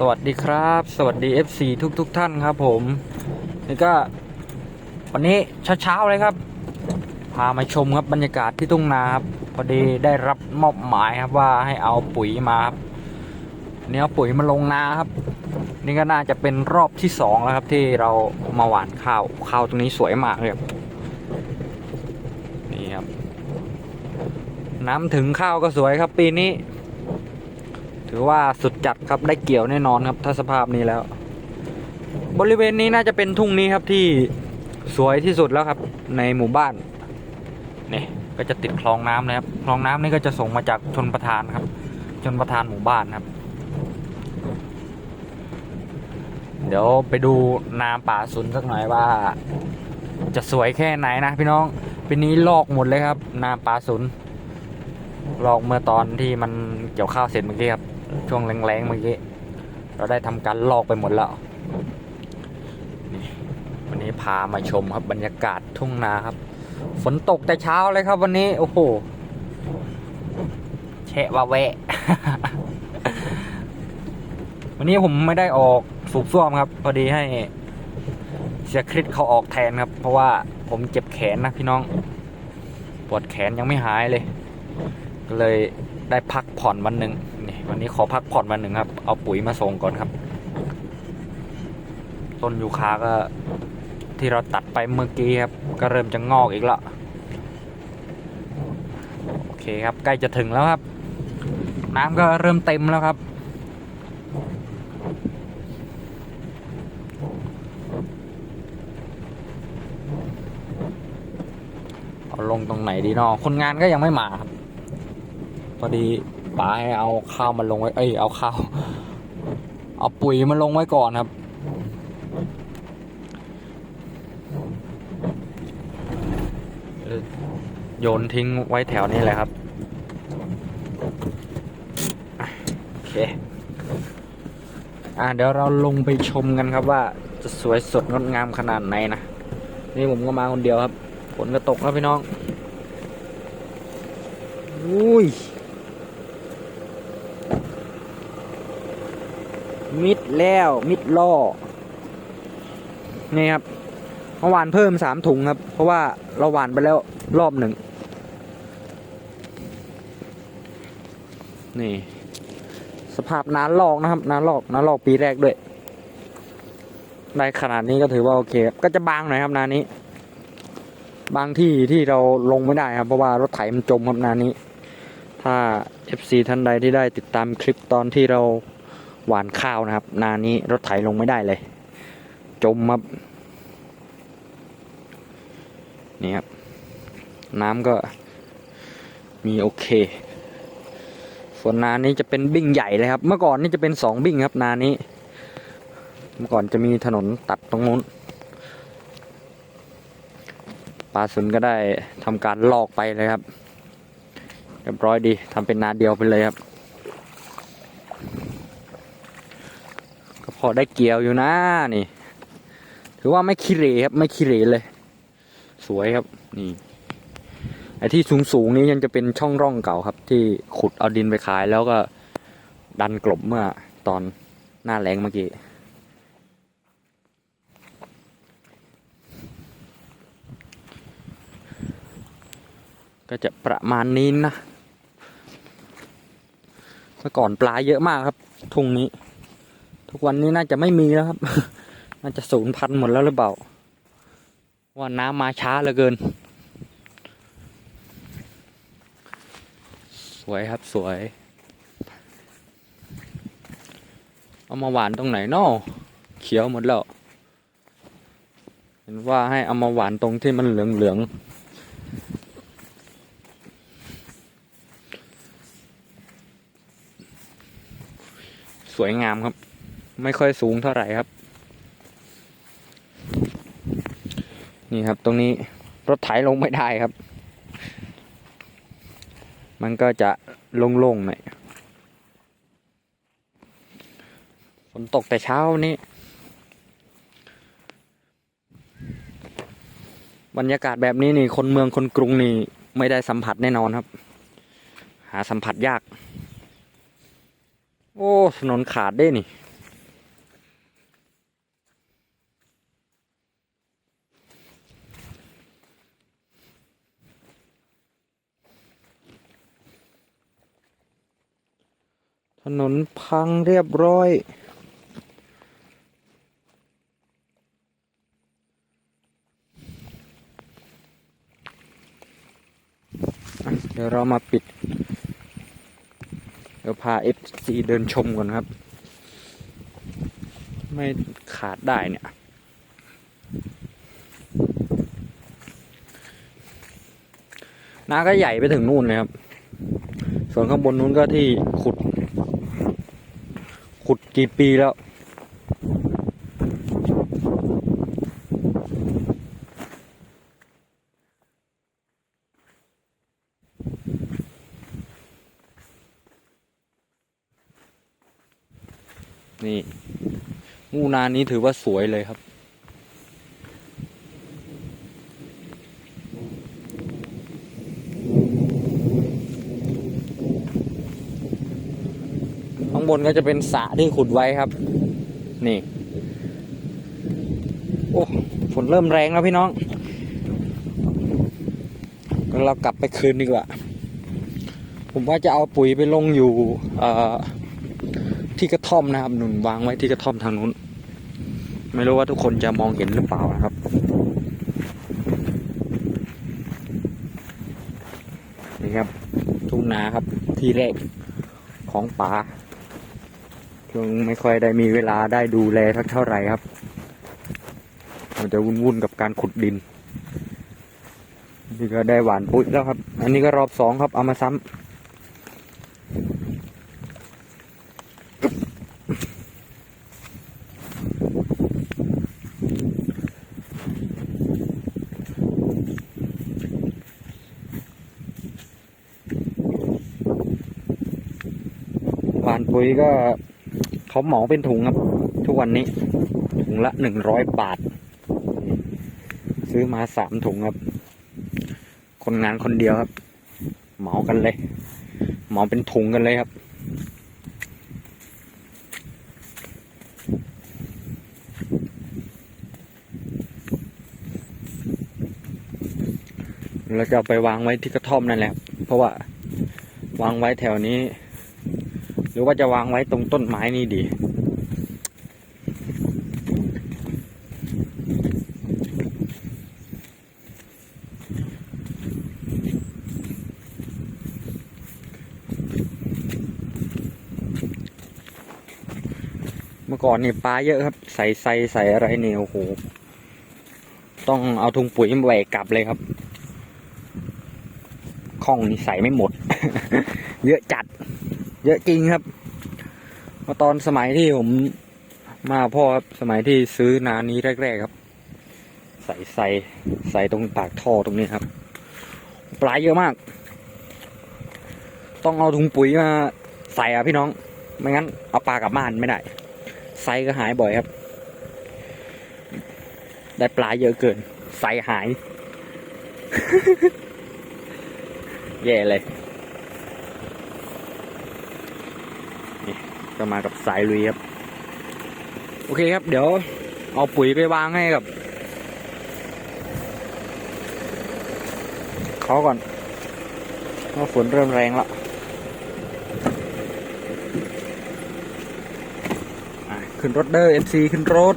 สวัสดีครับ สวัสดี FC ทุกทุกท่านครับผม นี่ก็ วันนี้เช้าๆเลยครับ พามาชมครับบรรยากาศที่ทุ่งนาครับพอดีได้รับมอบหมายครับว่าให้เอาปุ๋ยมาครับเนี่ยเอาปุ๋ยมาลงนาครับ นี่ก็น่าจะเป็นรอบที่สองแล้วครับที่เรามาหว่านข้าวข้าวตรงนี้สวยมากเลยครับนี่ครับ น้ำถึงข้าวก็สวยครับปีนี้ ถือว่าสุดจัดครับได้เกี่ยวแน่นอนครับถ้าสภาพนี้แล้ว บริเวณนี้น่าจะเป็นทุ่งนี้ครับที่สวยที่สุดแล้วครับ ในหมู่บ้านนี่ก็จะติดคลองน้ำนะครับคลองน้ำนี่ก็จะส่งมาจากชนประทานครับ ชนประทานหมู่บ้านครับ เดี๋ยวไปดูนาป่าสุนสักหน่อยว่า จะสวยแค่ไหนนะพี่น้องปีนี้ลอกหมดเลยครับนาป่าสุนลอกเมื่อตอนที่มันเกี่ยวข้าวเสร็จเมื่อกี้ครับ ช่วงแรงๆเมื่อกี้ เราได้ทำการลอกไปหมดแล้ววันนี้พามาชมครับบรรยากาศทุ่งนาครับ ฝนตกแต่เช้าเลยครับ วันนี้ โอ้โหแฉะวาแวะ วันนี้ผมไม่ได้ออกสูบซ่วมครับ พอดีให้เสียคริสเขาออกแทนครับ เพราะว่าผมเจ็บแขนนะพี่น้อง ปวดแขนยังไม่หายเลย ก็เลยได้พักผ่อนวันหนึ่ง วันนี้ขอพักผ่อนวันหนึ่งครับ เอาปุ๋ยมาส่งก่อนครับ ต้นยูคาก็ที่เราตัดไปเมื่อกี้ครับ ก็เริ่มจะงอกอีกแล้วโอเคครับใกล้จะถึงแล้วครับ น้ำก็เริ่มเต็มแล้วครับเอาลงตรงไหนดีเนาะคนงานก็ยังไม่มาครับพอดี ป๋าให้เอาข้าวมาลงไว้ เอ้ย เอาข้าว เอาปุ๋ยมาลงไว้ก่อนครับ โยนทิ้งไว้แถวนี้เลยครับ โอเค อ่าเดี๋ยวเราลงไปชมกันครับว่าจะสวยสดงดงามขนาดไหนนะ นี่ผมก็มาคนเดียวครับ ฝนก็ตกแล้วพี่น้อง อุ้ย มิดแล้วมิดล่อนี่ครับเมื่อวานเพิ่มสามถุงครับ เพราะว่าเราหวานไปแล้วรอบหนึ่งนี่ สภาพน้าลอกนะครับน้าลอกน้าลอกปีแรกด้วย ได้ขนาดนี้ก็ถือว่าโอเคครับก็จะบางหน่อยครับนานี้ บางที่ที่เราลงไม่ได้ครับ เพราะว่ารถไถมันจมครับนานี้ ถ้า FC ท่านใดที่ได้ติดตามคลิปตอนที่เรา หวานข้าวนะครับ นานี้รถไถลงไม่ได้เลย จมครับนี่ครับ น้ำก็มีโอเค ส่วนนานี้จะเป็นบิ้งใหญ่เลยครับ เมื่อก่อนนี่จะเป็นสองบิ้งครับ นานี้ เมื่อก่อนจะมีถนนตัดตรงนู้นปลาสุนก็ได้ทำการลอกไปเลยครับเรียบร้อยดีทำเป็นนาเดียวไปเลยครับ พอได้เกี่ยวอยู่นะนี่ ถือว่าไม่ขี้เรครับไม่ขี้เรเลย สวยครับนี่ไอ้ที่สูงสูงนี้ยังจะเป็นช่องร่องเก่าครับ ที่ขุดเอาดินไปขายแล้วก็ดันกลบเมื่อตอนหน้าแรงเมื่อกี้ก็จะประมาณนี้นะเมื่อก่อนปลาเยอะมากครับทุ่งนี้ ทุกวันนี้น่าจะไม่มีแล้วครับ น่าจะสูญพันธุ์หมดแล้วหรือเปล่า ว่าน้ำมาช้าเหลือเกิน สวยครับสวย เอามาหวานตรงไหนนอเขียวหมดแล้ว เห็นว่าให้เอามาหวานตรงที่มันเหลืองๆสวยงามครับ ไม่ค่อยสูงเท่าไหร่ครับ นี่ครับตรงนี้รถไถลงไม่ได้ครับ มันก็จะโล่งๆหน่อยฝนตกแต่เช้านี้ บรรยากาศแบบนี้นี่คนเมืองคนกรุงนี่ไม่ได้สัมผัสแน่นอนครับ หาสัมผัสยาก โอ้ถนนขาดได้นี่ ถนนพังเรียบร้อย เดี๋ยวเรามาปิด เดี๋ยวพา FC เดินชมก่อนครับ ไม่ขาดได้เนี่ยน้าก็ใหญ่ไปถึงนู่นเลยครับ ส่วนข้างบนนู้นก็ที่ขุด ขุดกี่ปีแล้ว นี่งูนานี้ถือว่าสวยเลยครับ บนก็จะเป็นสระที่ขุดไว้ครับ นี่ โอ้ฝนเริ่มแรงแล้วพี่น้องงั้นเรากลับไปคืนดีกว่า ผมว่าจะเอาปุ๋ยไปลงอยู่ที่กระท่อมนะครับหนุนวางไว้ที่กระท่อมทางนู้น ไม่รู้ว่าทุกคนจะมองเห็นหรือเปล่านะครับนี่ครับทุ่งนาครับที่แรกของป่า ช่วงไม่ค่อยได้มีเวลาได้ดูแลทักเท่าไหร่ครับ มันจะวุ่นๆกับการขุดดิน นี่ก็ได้หวานปุ๋ยแล้วครับ อันนี้ก็รอบสองครับ เอามาซ้ำหวานปุ๋ยก็ เขาเหมาเป็นถุงครับ ทุกวันนี้ ถุงละหนึ่งร้อยบาท ซื้อมาสามถุงครับ คนงานคนเดียวครับ เหมากันเลย เหมาเป็นถุงกันเลยครับเราจะไปวางไว้ที่กระท่อมนั่นแหละ เพราะว่าวางไว้แถวนี้ รือว่าจะวางไว้ตรงต้นไม้นี่ดี เมื่อก่อนนี่ปลาเยอะครับ ใส่ใส่ใส่อะไรเนี่ยโอ้โห ต้องเอาถุงปุ๋ยมาแหวกกลับเลยครับข้องนี่ใส่ไม่หมด เยอะจัด เยอะจริงครับมื่อตอนสมัยที่ผมมาพ่อครับสมัยที่ซื้อนานี้แรก ๆ ครับ ใส่ใส่ใส่ตรงปากท่อตรงนี้ครับ ปลาเยอะมาก ต้องเอาถุงปุ๋ยมาใส่อะพี่น้อง ไม่งั้นเอาปลากลับบ้านไม่ได้ไซก็หายบ่อยครับ ได้ปลาเยอะเกินไซหาย แย่เลย นี่ ก็มากับสายลุยครับ โอเคครับ เดี๋ยวเอาปุ๋ยไปวางให้กับเขาก่อนเพราะฝนเริ่มแรงแล้วอะขึ้นรถเดอร์ FC ขึ้นรถ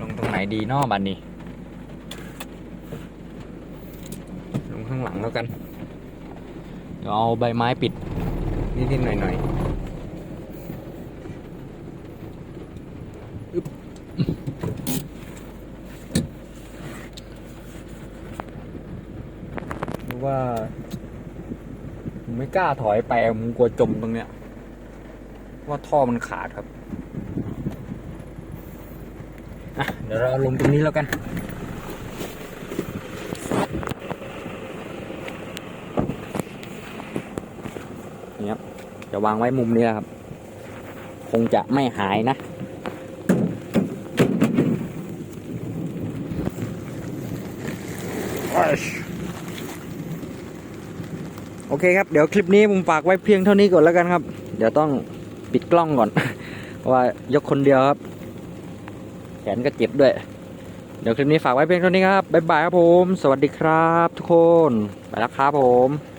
ลงตรงไหนดีนอบันนี้ ลงข้างหลัง แล้วกัน เดี๋ยวเอาใบไม้ปิด นิดๆหน่อยๆอึ๊บหรือว่าผมไม่กล้าถอยไปผมกลัวจมตรงเนี้ย ว่าท่อมันขาดครับ อะ เดี๋ยวเราเอาลงตรงนี้แล้วกันนี่ ครับจะวางไว้มุมนี้แหละครับ คงจะไม่หายนะ โอเคครับ เดี๋ยวคลิปนี้ผมฝากไว้เพียงเท่านี้ก่อนแล้วกันครับ เดี๋ยวต้องปิดกล้องก่อน เพราะว่ายกคนเดียวครับ แขนก็เจ็บด้วย เดี๋ยวคลิปนี้ฝากไว้เพียงเท่านี้ครับ บ๊ายบายครับผม สวัสดีครับทุกคน ไปแล้วครับผม